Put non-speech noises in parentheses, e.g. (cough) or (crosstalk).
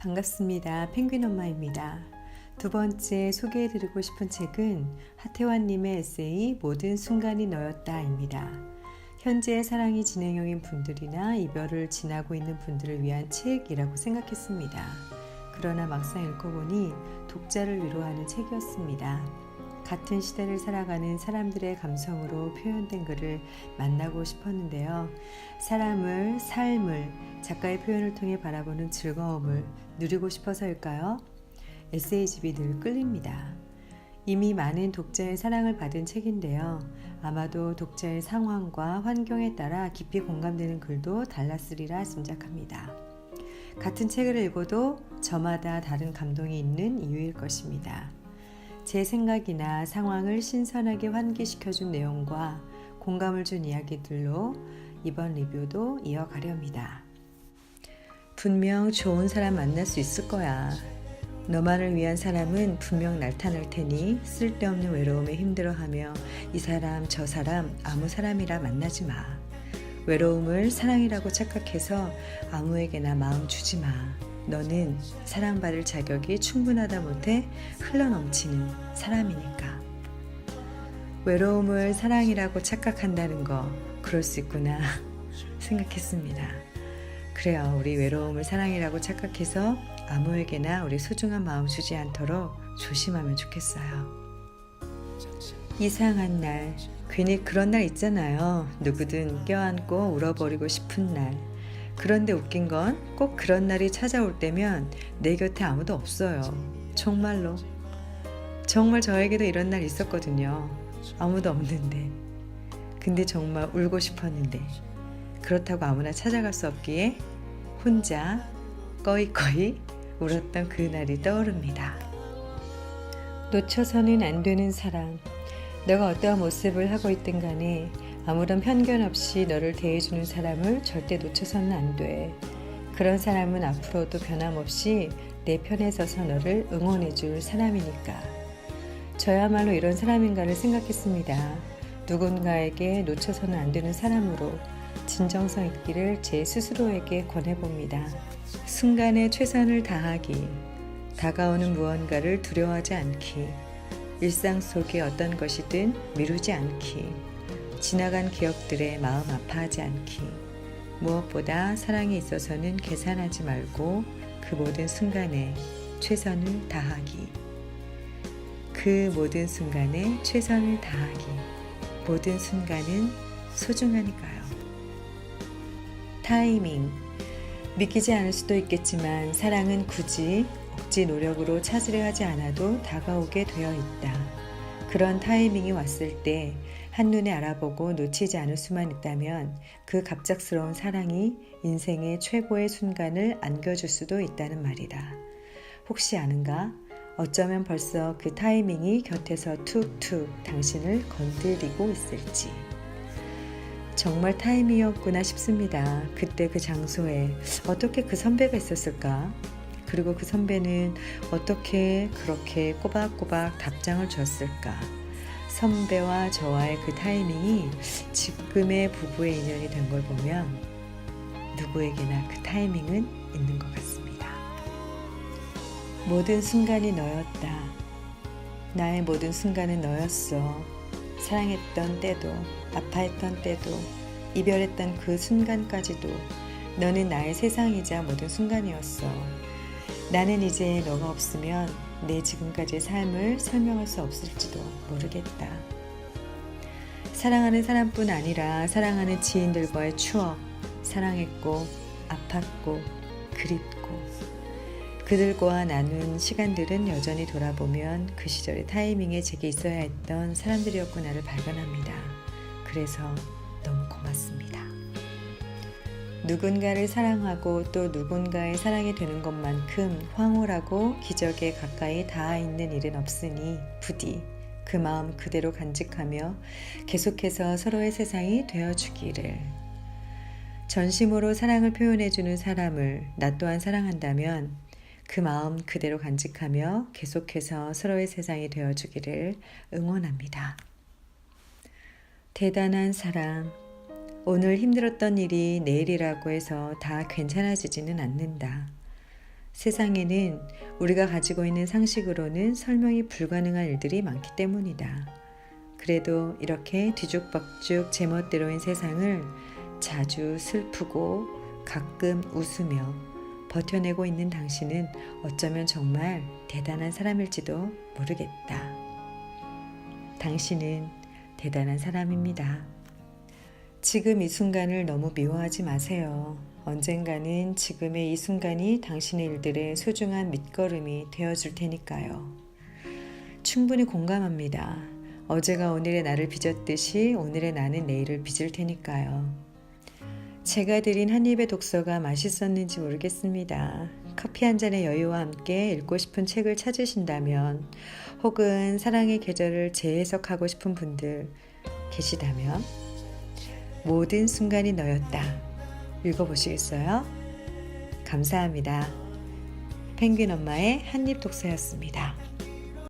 반갑습니다. 펭귄 엄마입니다. 두 번째 소개해드리고 싶은 책은 하태환님의 에세이 모든 순간이 너였다입니다. 현재 사랑이 진행형인 분들이나 이별을 지나고 있는 분들을 위한 책이라고 생각했습니다. 그러나 막상 읽어보니 독자를 위로하는 책이었습니다. 같은 시대를 살아가는 사람들의 감성으로 표현된 글을 만나고 싶었는데요. 사람을, 삶을, 작가의 표현을 통해 바라보는 즐거움을 누리고 싶어서일까요? 에세이집이 늘 끌립니다. 이미 많은 독자의 사랑을 받은 책인데요. 아마도 독자의 상황과 환경에 따라 깊이 공감되는 글도 달랐으리라 짐작합니다. 같은 책을 읽어도 저마다 다른 감동이 있는 이유일 것입니다. 제 생각이나 상황을 신선하게 환기시켜준 내용과 공감을 준 이야기들로 이번 리뷰도 이어가렵니다. 분명 좋은 사람 만날 수 있을 거야. 너만을 위한 사람은 분명 나타날 테니 쓸데없는 외로움에 힘들어하며 이 사람 저 사람 아무 사람이라 만나지 마. 외로움을 사랑이라고 착각해서 아무에게나 마음 주지 마. 너는 사랑받을 자격이 충분하다 못해 흘러넘치는 사람이니까. 외로움을 사랑이라고 착각한다는 거 그럴 수 있구나 (laughs) 생각했습니다. 그래요. 우리 외로움을 사랑이라고 착각해서 아무에게나 우리 소중한 마음 주지 않도록 조심하면 좋겠어요. 이상한 날, 괜히 그런 날 있잖아요. 누구든 껴안고 울어버리고 싶은 날. 그런데 웃긴 건 꼭 그런 날이 찾아올 때면 내 곁에 아무도 없어요. 정말로. 정말 저에게도 이런 날 있었거든요. 아무도 없는데. 근데 정말 울고 싶었는데. 그렇다고 아무나 찾아갈 수 없기에 혼자 꺼이꺼이 울었던 그 날이 떠오릅니다. 놓쳐서는 안 되는 사람. 내가 어떠한 모습을 하고 있든 간에 아무런 편견 없이 너를 대해주는 사람을 절대 놓쳐서는 안 돼. 그런 사람은 앞으로도 변함없이 내 편에 서서 너를 응원해 줄 사람이니까. 저야말로 이런 사람인가를 생각했습니다. 누군가에게 놓쳐서는 안 되는 사람으로 진정성 있기를 제 스스로에게 권해봅니다. 순간에 최선을 다하기, 다가오는 무언가를 두려워하지 않기, 일상 속의 어떤 것이든 미루지 않기, 지나간 기억들에 마음 아파하지 않기, 무엇보다 사랑에 있어서는 계산하지 말고 그 모든 순간에 최선을 다하기. 그 모든 순간에 최선을 다하기. 모든 순간은 소중하니까요. 타이밍. 믿기지 않을 수도 있겠지만 사랑은 굳이 억지 노력으로 찾으려 하지 않아도 다가오게 되어 있다. 그런 타이밍이 왔을 때 한눈에 알아보고 놓치지 않을 수만 있다면 그 갑작스러운 사랑이 인생의 최고의 순간을 안겨줄 수도 있다는 말이다. 혹시 아는가? 어쩌면 벌써 그 타이밍이 곁에서 툭툭 당신을 건드리고 있을지. 정말 타이밍이었구나 싶습니다. 그때 그 장소에 어떻게 그 선배가 있었을까? 그리고 그 선배는 어떻게 그렇게 꼬박꼬박 답장을 줬을까? 선배와 저와의 그 타이밍이 지금의 부부의 인연이 된 걸 보면 누구에게나 그 타이밍은 있는 것 같습니다. 모든 순간이 너였다. 나의 모든 순간은 너였어. 사랑했던 때도, 아파했던 때도, 이별했던 그 순간까지도 너는 나의 세상이자 모든 순간이었어. 나는 이제 너가 없으면 내 지금까지의 삶을 설명할 수 없을지도 모르겠다. 사랑하는 사람뿐 아니라 사랑하는 지인들과의 추억, 사랑했고, 아팠고, 그립고, 그들과 나눈 시간들은 여전히 돌아보면 그 시절의 타이밍에 제게 있어야 했던 사람들이었구나를 발견합니다. 그래서 너무 고맙습니다. 누군가를 사랑하고 또 누군가의 사랑이 되는 것만큼 황홀하고 기적에 가까이 닿아 있는 일은 없으니 부디 그 마음 그대로 간직하며 계속해서 서로의 세상이 되어주기를. 전심으로 사랑을 표현해주는 사람을 나 또한 사랑한다면 그 마음 그대로 간직하며 계속해서 서로의 세상이 되어주기를 응원합니다. 대단한 사랑. 오늘 힘들었던 일이 내일이라고 해서 다 괜찮아지지는 않는다. 세상에는 우리가 가지고 있는 상식으로는 설명이 불가능한 일들이 많기 때문이다. 그래도 이렇게 뒤죽박죽 제멋대로인 세상을 자주 슬프고 가끔 웃으며 버텨내고 있는 당신은 어쩌면 정말 대단한 사람일지도 모르겠다. 당신은 대단한 사람입니다. 지금 이 순간을 너무 미워하지 마세요. 언젠가는 지금의 이 순간이 당신의 일들의 소중한 밑거름이 되어줄 테니까요. 충분히 공감합니다. 어제가 오늘의 나를 빚었듯이 오늘의 나는 내일을 빚을 테니까요. 제가 드린 한 입의 독서가 맛있었는지 모르겠습니다. 커피 한 잔의 여유와 함께 읽고 싶은 책을 찾으신다면 혹은 사랑의 계절을 재해석하고 싶은 분들 계시다면 모든 순간이 너였다. 읽어보시겠어요? 감사합니다. 펭귄 엄마의 한입 독서였습니다.